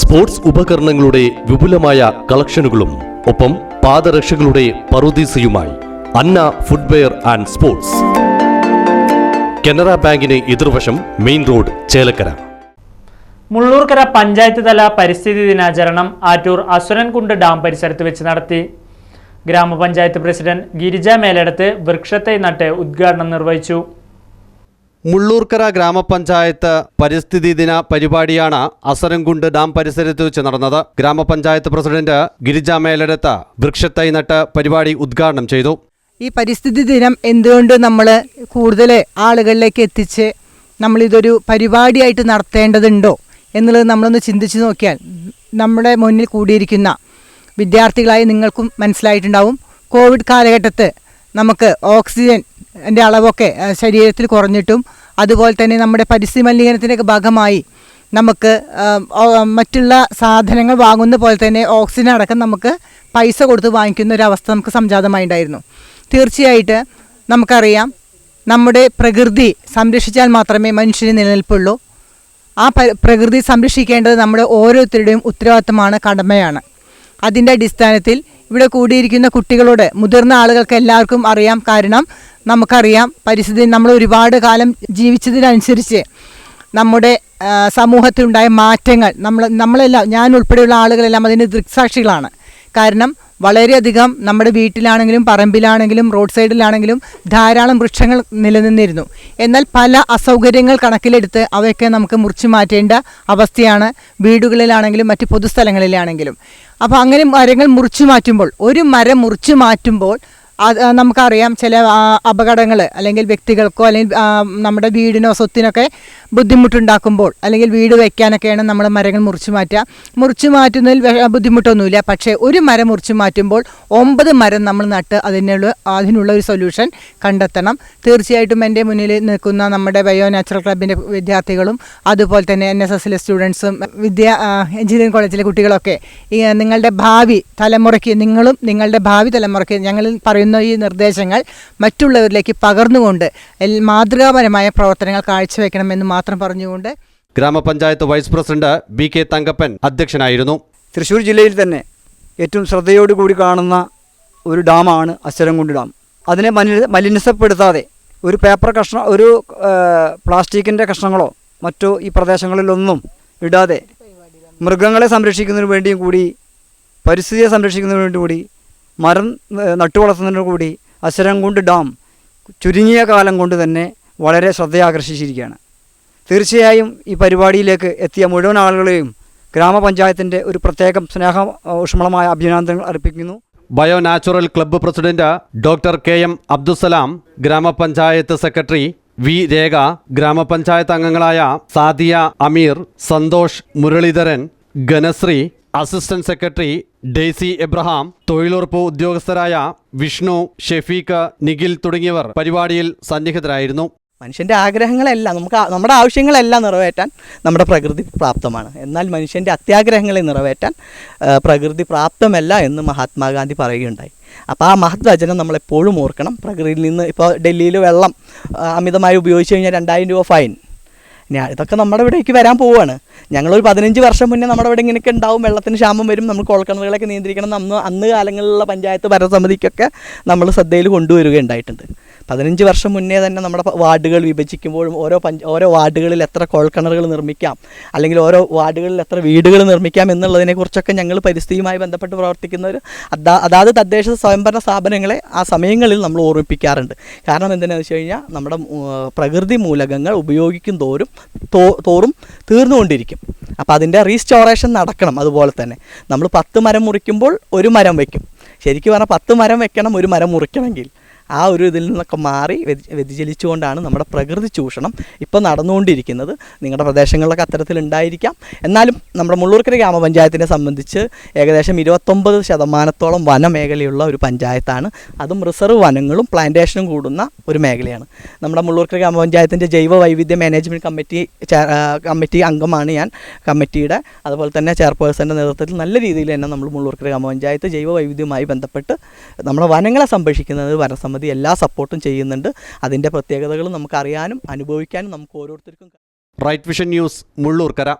Sports ഉപകരണങ്ങളുടെ വിപുലമായ കളക്ഷനുകളും ഒപ്പം പാദരക്ഷകളുടെ പറുദീസയുമായി Anna footwear and sports. Canara ബാങ്കിന് എതിർവശം മെയിൻ റോഡ് ചേലക്കര. മുള്ളൂർക്കര പഞ്ചായത്ത് തല പരിസ്ഥിതി ദിനാചരണം ആറ്റൂർ അസുരൻകുണ്ട് ഡാം പരിസരത്ത് വെച്ച് നടത്തി. ഗ്രാമപഞ്ചായത്ത് പ്രസിഡന്റ് ഗിരിജ മേലെടുത്ത് വൃക്ഷത്തൈ നട്ട് ഉദ്ഘാടനം നിർവഹിച്ചു. മുള്ളൂർക്കര ഗ്രാമപഞ്ചായത്ത് പരിസ്ഥിതി ദിന പരിപാടിയാണ് അസരംകുണ്ട് ഡാം പരിസരത്ത് വെച്ച് നടന്നത്. ഗ്രാമപഞ്ചായത്ത് പ്രസിഡന്റ് ഗിരിജ മേലെടുത്ത് വൃക്ഷത്തൈ നട്ട് പരിപാടി ഉദ്ഘാടനം ചെയ്തു. ഈ പരിസ്ഥിതി ദിനം എന്തുകൊണ്ട് നമ്മൾ കൂടുതൽ ആളുകളിലേക്ക് എത്തിച്ച് നമ്മളിതൊരു പരിപാടിയായിട്ട് നടത്തേണ്ടതുണ്ടോ എന്നുള്ളത് നമ്മളൊന്ന് ചിന്തിച്ചു നോക്കിയാൽ നമ്മുടെ മുന്നിൽ കൂടിയിരിക്കുന്ന വിദ്യാർത്ഥികളായി നിങ്ങൾക്കും മനസ്സിലായിട്ടുണ്ടാവും. കോവിഡ് കാലഘട്ടത്ത് നമുക്ക് ഓക്സിജൻ എന്റെ അളവൊക്കെ ശരീരത്തിൽ കുറഞ്ഞിട്ടും അതുപോലെ തന്നെ നമ്മുടെ പരിസ്ഥിതി മലിനീകരണത്തിന്റെയൊക്കെ ഭാഗമായി നമുക്ക് മറ്റുള്ള സാധനങ്ങൾ വാങ്ങുന്ന പോലെ തന്നെ ഓക്സിജൻ അടക്കം നമുക്ക് പൈസ കൊടുത്ത് വാങ്ങിക്കുന്ന ഒരു അവസ്ഥ നമുക്ക് സംജാതമായിട്ടുണ്ടായിരുന്നു തീർച്ചയായിട്ട് നമുക്കറിയാം നമ്മുടെ പ്രകൃതി സംരക്ഷിച്ചാൽ മാത്രമേ മനുഷ്യന് നിലനിൽപ്പുള്ളൂ. ആ പ്രകൃതി സംരക്ഷിക്കേണ്ടത് നമ്മുടെ ഓരോരുത്തരുടെയും ഉത്തരവാദിത്തമാണ് കടമയാണ്. അതിന്റെ അടിസ്ഥാനത്തിൽ ഇവിടെ കൂടിയിരിക്കുന്ന കുട്ടികളോട് മുതിർന്ന ആളുകൾക്ക് എല്ലാവർക്കും അറിയാം കാരണം നമുക്കറിയാം പരിസ്ഥിതി നമ്മൾ ഒരുപാട് കാലം ജീവിച്ചതിനനുസരിച്ച് നമ്മുടെ സമൂഹത്തിലുണ്ടായ മാറ്റങ്ങൾ നമ്മൾ നമ്മളെല്ലാം ഞാൻ ഉൾപ്പെടെയുള്ള ആളുകളെല്ലാം അതിന് ദൃക്സാക്ഷികളാണ്. കാരണം വളരെയധികം നമ്മുടെ വീട്ടിലാണെങ്കിലും പറമ്പിലാണെങ്കിലും റോഡ് സൈഡിലാണെങ്കിലും ധാരാളം വൃക്ഷങ്ങൾ നിലനിന്നിരുന്നു. എന്നാൽ പല അസൗകര്യങ്ങൾ കണക്കിലെടുത്ത് അവയൊക്കെ നമുക്ക് മുറിച്ചു മാറ്റേണ്ട അവസ്ഥയാണ് വീടുകളിലാണെങ്കിലും മറ്റ് പൊതുസ്ഥലങ്ങളിലാണെങ്കിലും. അപ്പോൾ അങ്ങനെ മരങ്ങൾ മുറിച്ചു മാറ്റുമ്പോൾ ഒരു മരം മുറിച്ചു മാറ്റുമ്പോൾ നമുക്കറിയാം ചില അപകടങ്ങൾ അല്ലെങ്കിൽ വ്യക്തികൾക്കോ അല്ലെങ്കിൽ നമ്മുടെ വീടിനോ സ്വത്തിനൊക്കെ ബുദ്ധിമുട്ടുണ്ടാക്കുമ്പോൾ അല്ലെങ്കിൽ വീട് വയ്ക്കാനൊക്കെയാണ് നമ്മൾ മരങ്ങൾ മുറിച്ചു മാറ്റുക. മുറിച്ചു മാറ്റുന്നതിൽ ബുദ്ധിമുട്ടൊന്നുമില്ല. പക്ഷേ ഒരു മരം മുറിച്ചു മാറ്റുമ്പോൾ ഒമ്പത് മരം നമ്മൾ നട്ട് അതിനുള്ള അതിനുള്ള ഒരു സൊല്യൂഷൻ കണ്ടെത്തണം. തീർച്ചയായിട്ടും എന്റെ മുന്നിൽ നിൽക്കുന്ന നമ്മുടെ ബയോ നാച്ചുറൽ ക്ലബിന്റെ വിദ്യാർത്ഥികളും അതുപോലെ തന്നെ എൻ എസ് എസിലെ സ്റ്റുഡൻസും വിദ്യ എഞ്ചിനീയറിംഗ് കോളേജിലെ കുട്ടികളൊക്കെ നിങ്ങളുടെ ഭാവി തലമുറയ്ക്ക് നിങ്ങളും നിങ്ങളുടെ ഭാവി തലമുറയ്ക്ക് ഞങ്ങൾ പറയുന്ന ഈ നിർദ്ദേശങ്ങൾ മറ്റുള്ളവരിലേക്ക് പകർന്നുകൊണ്ട് മാതൃകാപരമായ പ്രവർത്തനങ്ങൾ കാഴ്ചവെക്കണമെന്ന് മാത്രം പറഞ്ഞുകൊണ്ട് ഗ്രാമപഞ്ചായത്ത് vice president B K Thankappan അധ്യക്ഷനായിരുന്നു. തൃശ്ശൂർ ജില്ലയിൽ തന്നെ ഏറ്റവും ശ്രദ്ധയോടുകൂടി കാണുന്ന ഒരു ഡാമാണ് അശ്വരംകുണ്ട് ഡാം. അതിനെ മലി മലിനസപ്പെടുത്താതെ ഒരു പേപ്പർ കഷ്ണ ഒരു പ്ലാസ്റ്റിക്കിന്റെ കഷ്ണങ്ങളോ മറ്റോ ഈ പ്രദേശങ്ങളിലൊന്നും ഇടാതെ മൃഗങ്ങളെ സംരക്ഷിക്കുന്നതിന് വേണ്ടിയും കൂടി പരിസ്ഥിതിയെ സംരക്ഷിക്കുന്നതിന് വേണ്ടി കൂടി മരം നട്ടു വളർത്തുന്നതിനോട് കൂടി അസരംകുണ്ട് ഡാം ചുരുങ്ങിയ കാലം കൊണ്ട് തന്നെ വളരെ ശ്രദ്ധയാകർഷിച്ചിരിക്കുകയാണ്. തീർച്ചയായും ഈ പരിപാടിയിലേക്ക് എത്തിയ മുഴുവൻ ആളുകളെയും ഗ്രാമപഞ്ചായത്തിന്റെ ഒരു പ്രത്യേകം സ്നേഹ ഊഷ്മളമായ അഭിനന്ദനങ്ങൾ അർപ്പിക്കുന്നു. Bio natural club president doctor K M Abdusalam ഗ്രാമപഞ്ചായത്ത് സെക്രട്ടറി വി രേഖ ഗ്രാമപഞ്ചായത്ത് അംഗങ്ങളായ Sadiya Ameer Santhosh Muraleedharan Ganasree assistant secretary Daisy Abraham തൊഴിലുറപ്പ് ഉദ്യോഗസ്ഥരായ വിഷ്ണു ഷെഫീഖ് നിഖിൽ തുടങ്ങിയവർ പരിപാടിയിൽ സന്നിഹിതരായിരുന്നു. മനുഷ്യന്റെ ആഗ്രഹങ്ങളെല്ലാം നമുക്ക് നമ്മുടെ ആവശ്യങ്ങളെല്ലാം നിറവേറ്റാൻ നമ്മുടെ പ്രകൃതി പ്രാപ്തമാണ്. എന്നാൽ മനുഷ്യന്റെ അത്യാഗ്രഹങ്ങളെ നിറവേറ്റാൻ പ്രകൃതി പ്രാപ്തമല്ല എന്ന് മഹാത്മാഗാന്ധി പറയുകയുണ്ടായി. അപ്പോൾ ആ മഹത് വചനം നമ്മളെപ്പോഴും ഓർക്കണം. പ്രകൃതിയിൽ നിന്ന് ഇപ്പോൾ ഡൽഹിയിൽ വെള്ളം അമിതമായി ഉപയോഗിച്ച് കഴിഞ്ഞാൽ രണ്ടായിരം രൂപ ഫൈൻ. ഞാൻ ഇതൊക്കെ നമ്മുടെ ഇവിടേക്ക് വരാൻ പോവുകയാണ് ഞങ്ങളൊരു പതിനഞ്ച് വർഷം മുന്നേ നമ്മുടെ ഇവിടെ ഇങ്ങനെയൊക്കെ ഉണ്ടാവും. വെള്ളത്തിന് ക്ഷാമം വരും. നമ്മൾ കുഴൽക്കിണറുകളൊക്കെ നിയന്ത്രിക്കണം. അന്ന് അന്ന് കാലങ്ങളിലുള്ള പഞ്ചായത്ത് ഭരണസമിതിക്കൊക്കെ നമ്മൾ ശ്രദ്ധയിൽ കൊണ്ടുവരികയുണ്ടായിട്ടുണ്ട്. പതിനഞ്ച് വർഷം മുന്നേ തന്നെ നമ്മുടെ വാർഡുകൾ വിഭജിക്കുമ്പോഴും ഓരോ പഞ്ച ഓരോ വാർഡുകളിൽ എത്ര കുഴൽക്കിണറുകൾ നിർമ്മിക്കാം അല്ലെങ്കിൽ ഓരോ വാർഡുകളിൽ എത്ര വീടുകൾ നിർമ്മിക്കാം എന്നുള്ളതിനെക്കുറിച്ചൊക്കെ ഞങ്ങൾ പരിസ്ഥിതിയുമായി ബന്ധപ്പെട്ട് പ്രവർത്തിക്കുന്ന ഒരു അതാത് തദ്ദേശ സ്വയംഭരണ സ്ഥാപനങ്ങളെ ആ സമയങ്ങളിൽ നമ്മൾ ഓർമ്മിപ്പിക്കാറുണ്ട്. കാരണം എന്തിനാണെന്ന് വെച്ച് കഴിഞ്ഞാൽ നമ്മുടെ പ്രകൃതി മൂലകങ്ങൾ ഉപയോഗിക്കും തോറും തോറും തീർന്നുകൊണ്ടിരിക്കും. അപ്പോൾ അതിന്റെ റീസ്റ്റോറേഷൻ നടക്കണം അതുപോലെ തന്നെ. നമ്മൾ പത്ത് മരം മുറിക്കുമ്പോൾ ഒരു മരം വയ്ക്കും. ശരിക്കും പറഞ്ഞാൽ പത്ത് മരം വെക്കണം ഒരു മരം മുറിക്കണമെങ്കിൽ. ആ ഒരു ഇതിൽ നിന്നൊക്കെ മാറി വ്യതി വ്യതിചലിച്ചുകൊണ്ടാണ് നമ്മുടെ പ്രകൃതി ചൂഷണം ഇപ്പോൾ നടന്നുകൊണ്ടിരിക്കുന്നത്. നിങ്ങളുടെ പ്രദേശങ്ങളിലൊക്കെ അത്തരത്തിലുണ്ടായിരിക്കാം. എന്നാലും നമ്മുടെ മുള്ളൂർക്കര ഗ്രാമപഞ്ചായത്തിനെ സംബന്ധിച്ച് ഏകദേശം ഇരുപത്തൊമ്പത് ശതമാനത്തോളം വനമേഖലയുള്ള ഒരു പഞ്ചായത്താണ്. അതും റിസർവ് വനങ്ങളും പ്ലാന്റേഷനും കൂടുന്ന ഒരു മേഖലയാണ്. നമ്മുടെ മുള്ളൂർക്കര ഗ്രാമപഞ്ചായത്തിന്റെ ജൈവ വൈവിധ്യ മാനേജ്മെന്റ് കമ്മിറ്റി കമ്മിറ്റി അംഗമാണ് ഞാൻ കമ്മിറ്റിയുടെ. അതുപോലെ തന്നെ ചെയർപേഴ്സന്റെ നേതൃത്വത്തിൽ നല്ല രീതിയിൽ തന്നെ നമ്മൾ മുള്ളൂർക്കര ഗ്രാമപഞ്ചായത്ത് ജൈവ വൈവിധ്യവുമായി ബന്ധപ്പെട്ട് നമ്മുടെ വനങ്ങളെ സംരക്ഷിക്കുന്നത് വനസമിതി എല്ലാ സപ്പോർട്ടും ചെയ്യുന്നുണ്ട്. അതിന്റെ പ്രത്യേകതകൾ നമുക്കറിയാനും അനുഭവിക്കാനും നമുക്ക് ഓരോരുത്തർക്കും റൈറ്റ് വിഷൻ ന്യൂസ് മുള്ളൂർക്കര.